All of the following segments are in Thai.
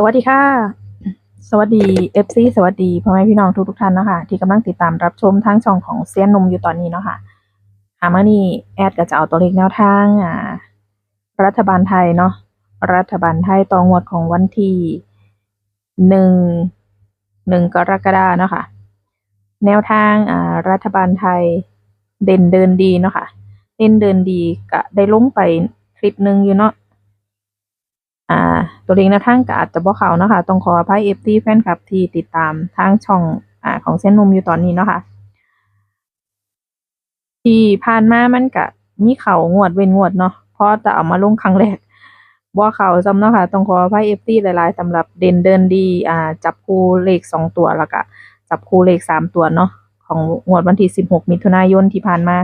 สวัสดีค่ะ สวัสดี FC สวัสดีพ่อแม่พี่น้องทุกทุกท่านนะคะที่กำลังติดตามรับชมทางช่องของเซียนนมอยู่ตอนนี้เนาะค่ะค่ะมื่อนี้แอดก็จะเอาตัวเลขแนวทางอ่ารัฐบาลไทยเนาะรัฐบาลไทยต่องวดของวันที่หนึ่งหนึ่งกรกฎาเนาะค่ะแนวทางอ่ารัฐบาลไทยเด่นเดินดีเนาะค่ะเด่นเดินดีก็ได้ลงไปคลิปหนึ่งอยู่เนาะ ตัวเลขนวทางก็อาจจะบ่เขาเนาะค่ะต้องขออภัย FT แฟนคลับที่ติดตามทางช่องอ่าของเส้นนมอยู่ตอนนี้เนาะค่ะที่ผ่านมามันก็มีเขางวดเว้นงวดเนาะเพราะจะเอามาลงครั้งแรกบ่เข้าซ้ำเนาะค่ะต้องขออภัย FT หลายๆสำหรับเด่นเดินดีอ่าจับคู่เลขสองตัวแล้วก็จับคู่เลขสามตัวเนาะของงวดวันที่สิบหกมิถุนายนที่ผ่านมา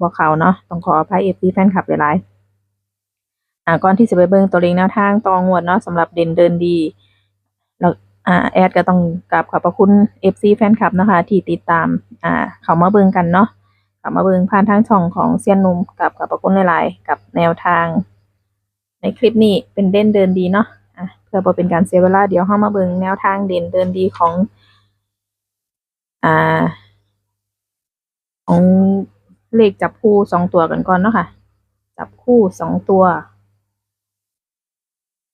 บ่เขาเนาะต้องขออภัย FT แฟนคลับหลายๆ อ่าก่อนที่จะไปเบิ่งตัวเลขแนวทางตองวดเนาะสำหรับเด่นเดินดีแล้วอ่าแอดก็ต้องกราบขอบพระคุณ FC แฟนคลับนะคะที่ติดตามอ่าเขามาเบิ่งกันเนาะเขามาเบิ่งผ่านทางช่องของเซียนนุ่มกับขอบพระคุณหลายๆกับแนวทาง ในคลิปนี้เป็นเด่นเดินดีเนาะอะเพื่อเป็นการเสียเวลาเดี๋ยวเฮามาเบิ่งแนวทางเด่นเดินดีของอ่าของเลขจับคู่สองตัวกันก่อนเนาะค่ะ จับคู่สองตัว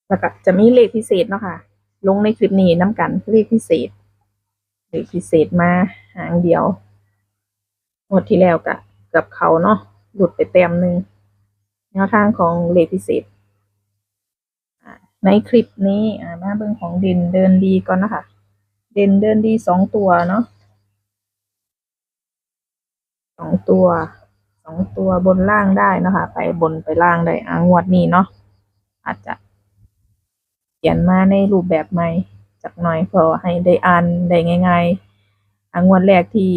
แล้วก็จะมีเลขพิเศษเนาะค่ะ ลงในคลิปนี้น้ำกันเลขพิเศษ เลขพิเศษมาหางเดียวหมดที่แล้วกะกับเขาเนาะหลุดไปเต็มหนึ่งแนวทางของเลขพิเศษในคลิปนี้อ่ามาเบิ่งของเด่นเดินดีก่อนนะคะ เด่นเดินดีสองตัวเนาะสองตัวสองตัวบนล่างได้นะคะ ไปบนไปล่างได้อ่างวดนี้เนาะอาจจะ ขียนมาในรูปแบบใหม่จักหน่อยเพอให้ได้อ่านได้ง่ายๆอ่างวดแรกที่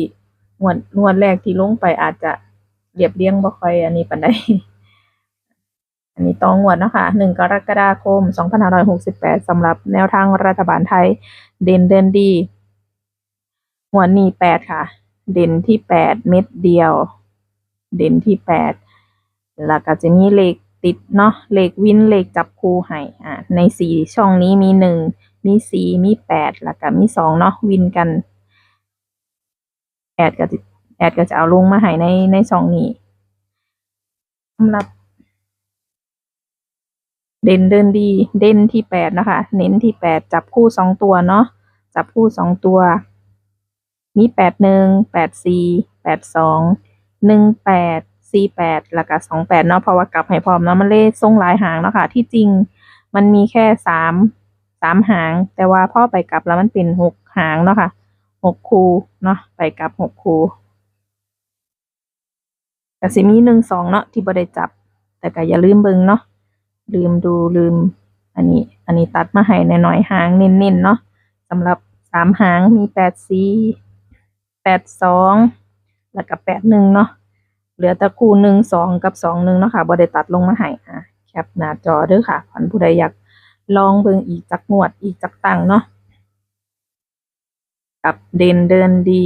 งวดงวดแรกที่ลงไปอาจจะเรียบเรียงบ่ค่อยอันนี้ปานใดอันนี้ต้องงวดนะคะหนึ่งกรกฎาคม 2568สำหรับแนวทางรัฐบาลไทย เด่นเดินดีงวดนี้แปดค่ะ เด่นที่แปดเม็ดเดียว เด่นที่แปดแล้วก็จะมีเลข ติดเนาะเลขวินเลขจับคู่ให้อ่าในสี่ช่องนี้มีหนึ่งมีสี่มีแปดแล้วก็มีสองเนาะวินกันแอดก็จะแอดก็จะเอาลงมาให้ในในช่องนี้สำหรับ เด่นเดินดี เด่นที่แปดนะคะ เน้นที่แปดจับคู่สองตัวเนาะจับคู่สองตัว มีแปดหนึ่งแปดสี่แปดสองหนึ่งแปด สี่แปดแล้วก็สองแปดเนาะเพราะว่ากลับให้พร้อมเนาะมันเลขทรงลายหางเนาะค่ะ ที่จริงมันมีแค่สามสามหาง แต่ว่าพ่อไปกลับแล้วมันเป็นหกหางเนาะค่ะหกคูเนาะไปกลับหกคูแต่สิมีหนึ่งสองเนาะที่บ่ได้จับ แต่ก็อย่าลืมเบิงเนาะลืมดูลืม อันนี้ อันนี้ตัดมาให้ในหน้อยหางเน้นๆเนาะสำหรับสามหางมีแปดสี่แปดสองแล้วก็แปดหนึ่งเนาะ เหลือตะคู่หนึ่งสองกับสองหนึ่งเนาะค่ะบ่ได้ตัดลงมาให้อะแคปหน้าจอเด้อค่ะคันผู้ใดอยากลองเบิ่งอีกจักงวดอีกจักตังเนาะกับเด่นเดินดี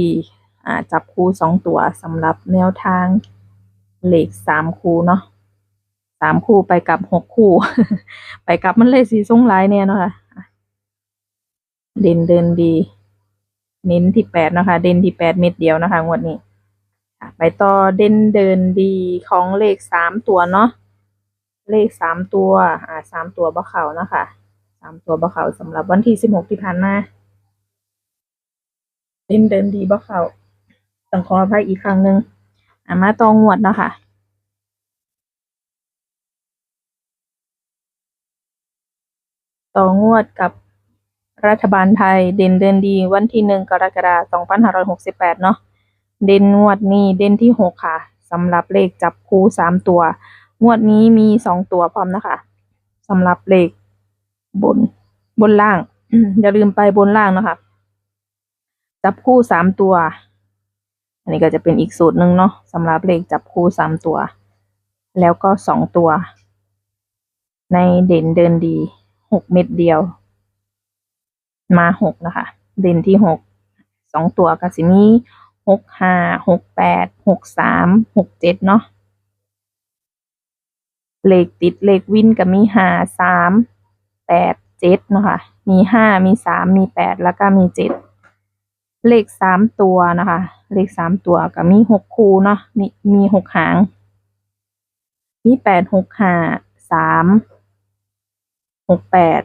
อ่าจับคู่สองตัวสำหรับแนวทางเหลขสามคู่เนาะสามคู่ไปกับหกคู่ ไปกับมันเลยสีส่งหลายเนี่ยเนาะค่ะอะเด่นเดินดี เน้นที่แปดนะคะ เด่นที่แปดเม็ดเดียวนะคะงวดนี้ ไปต่อเด่นเดินดีของเลขสามตัวเนาะเลขสามตัว อ่าสามตัวบ่เขานะคะสามตัวบ่เขาสำหรับวันที่สิบหกที่ผ่านมาเด่นเดินดีบ่เขาต้องขออภัยอีกครั้งหนึ่งอ่ามาตองวดเนาะค่ะต่องวดกับรัฐบาลไทยเด่นเดินดีวันที่หนึ่งกรกฎาคมสองพันห้าร้อยหกสิบแปดเนาะ เด่นงวดนี้เด่นที่หกค่ะสำหรับเลขจับคู่สามตัว งวดนี้มีสองตัวพร้อมนะคะสำหรับเลขบนบนล่าง อย่าลืมไปบนล่างนะคะ จับคู่สามตัว อันนี้ก็จะเป็นอีกสูตรหนึ่งเนาะสำหรับเลขจับคู่สามตัว แล้วก็สองตัว ในเด่นเดินดีหกเม็ดเดียว มาหกนะคะ เด่นที่หกสองตัวกสิมี หกห้าหกแปดหกสามหกเจ็ดเนาะเลขติดเลขวินก็มีห้าสามแปดเจ็ดเนาะค่ะมีห้ามีสามมีแปดแล้วก็มีเจ็ดเลขสามตัวนะคะ เลขสามตัวก็มีหกคูเนาะมีมีหกหาง มีแปดหกห้าสามหกแปด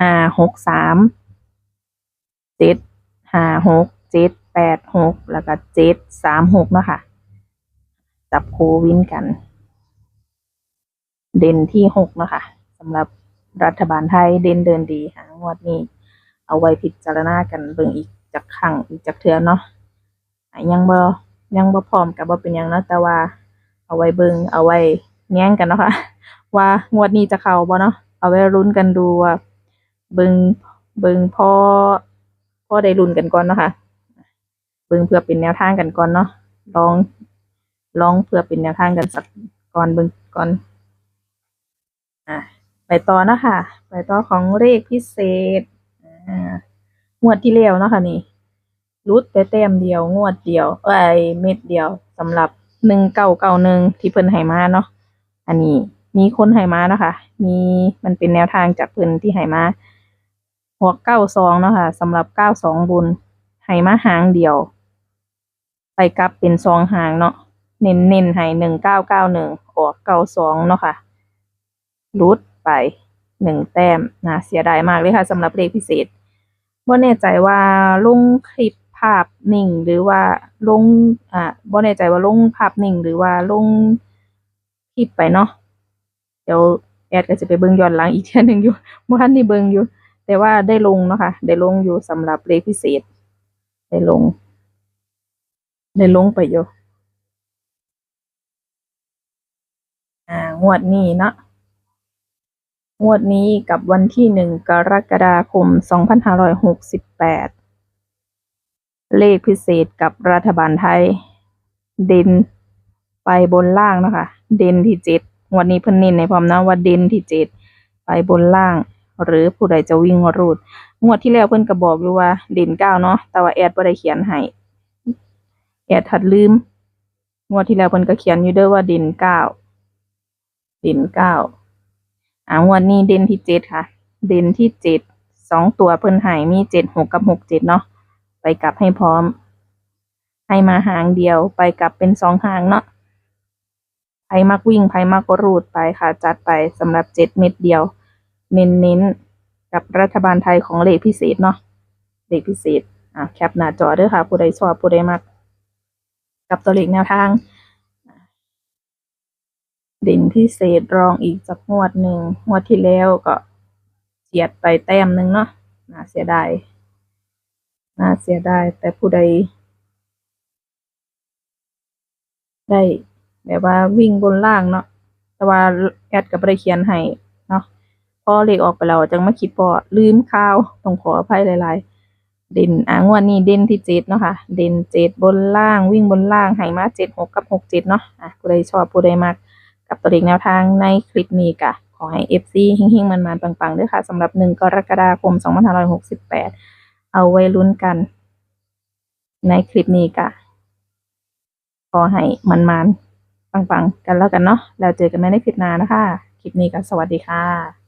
ห้าหกสาม เจ็ดห้าหกเจ็ดแปดหกแล้วก็เจ็ดสามหกเนาะค่ะ จับโควินกัน เด่นที่หกเนาะคะสำหรับรัฐบาลไทยเด่นเดินดีหางวดนี้ เอาไว้พิจารณากันเบิ่งอีกจากครั้งอีกจากเทือเนาะยังบ่ยังบ่พร้อมกับบ่เป็นยังเนาะแต่ว่าเอาไว้เบิ่งเอาไว้แง้งกันเนาะค่ะว่างวดนี้จะเข้าบ่เนาะเอาไว้ลุ้นกันดูว่าเบิ่งเบิ่งพอ พอได้ลุ้นกันก่อนเนาะค่ะเบิ่งเพื่อเป็นแนวทางกันก่อนเนาะลองลองเพื่อเป็นแนวทางกันสักก่อนเบิ่งก่อนอะไปต่อเนาะคะไปต่อของเลขพิเศษอ่างวดที่แล้วเนาะค่ะนี่รุดไปแต้มเดียว งวดเดียวเอ้ยเม็ดเดียวสำหรับหนึ่งเก้าเก้าหนึ่งที่เพิ่นให้มาเนาะอันนี้มีคนให้มาเนาะคะ มีมันเป็นแนวทางจากเพิ่นที่ให้มา หัวเก้าสองเนาะค่ะสำหรับเก้าสองบุญให้มาหางเดียว ไปกลับเป็นสองหางเนาะเน้นเน้นให้หนึ่งเก้าเก้าหนึ่งออกเก้าสองเนาะค่ะรูดไปหนึ่งแต้มนะเสียดายมากเลยค่ะสำหรับเลขพิเศษบ่แน่ใจว่าลงคลิปภาพนิ่ง หรือว่าลงอ่าบ่แน่ใจว่าลงภาพนิ่ง หรือว่าลงคลิปไปเนาะเดี๋ยวแอดก็จะไปเบิ่งย้อนหลังอีกเทื่หนึงอยู่บ่ทันได้เบิ่งอยู่ แต่ว่าได้ลงนะคะ ได้ลงอยู่สำหรับเลขพิเศษ ได้ลง ได้ลงไปอยู่อ่างวดนี้เนาะงวดนี้กับวันที่หนึ่งกรกฎาคม 2568 เลขพิเศษกับรัฐบาลไทย เด่นไปบนล่างนะคะ เด่นที่เจ็ดวดนี้เพิ่นเน้นในพร้อมนะว่าเด่นที่เจ็ดไปบนล่าง หรือผู้ใดจะวิ่งรูด งวดที่แล้วเพิ่นก็บอกอยู่ว่าเด่นเก้าเนาะแต่ว่าแอดบ่ได้เขียนให้แอดทัดลืม งวดที่แล้วเพิ่นก็เขียนอยู่เด้อว่าเด่นเก้าเด่นเก้าอ่างวดนี้เด่นที่เจ็ดค่ะ เด่นที่เจ็ดสองตัวเพิ่นใหายมีเจ็ดหกกับหกเจ็ดเนาะไปกลับให้พร้อม ให้มาหางเดียวไปกลับเป็นสองหางเนาะไผมักวิ่งไผมักก็รูดไปค่ะ จัดไปสำหรับเจ็ดเม็ดเดียว เน้นเน้นกับรัฐบาลไทยของเลขพิเศษเนาะเลขพิเศษอะแคปหน้าจอเด้อค่ะ ผู้ใดชอบผู้ใดมัก กับตัวเลขแนวทาง เด่นพิเศษรองอีกจากงวดหนึ่งงวดที่แล้วก็เฉียดไปแต้มหนึ่งเนาะน่าเสียดายน่าเสียดายแต่ผู้ใด ได้แบบว่าวิ่งบนล่างเนาะแต่ว่าแอดกับได้เขียนให้เนาะ พอเลขออกไปแล้วจังมาคิดพอลืมข่าวต้องขออภัยหลายๆ เด่นอ่างวดนี้เด่นที่เจ็ดเนาะค่ะ เด่นเจ็ดบนล่างวิ่งบนล่างให้มาเจ็ดหกกับหกเจ็ดเนาะอะผู้ใดชอบผู้ใดมักกับตัวเลขแนวทางในคลิปนี้กะขอให้ FC เฮงๆ มันๆ ปังๆ ด้วยค่ะสำหรับ1กรกฎาคม2568เอาไว้ลุ้นกัน ในคลิปนี้กะขอให้มันๆ ปังๆ กันแล้วกันเนาะแล้วเจอกันใหม่ในคลิปหน้านะคะ คลิปนี้ก็สวัสดีค่ะ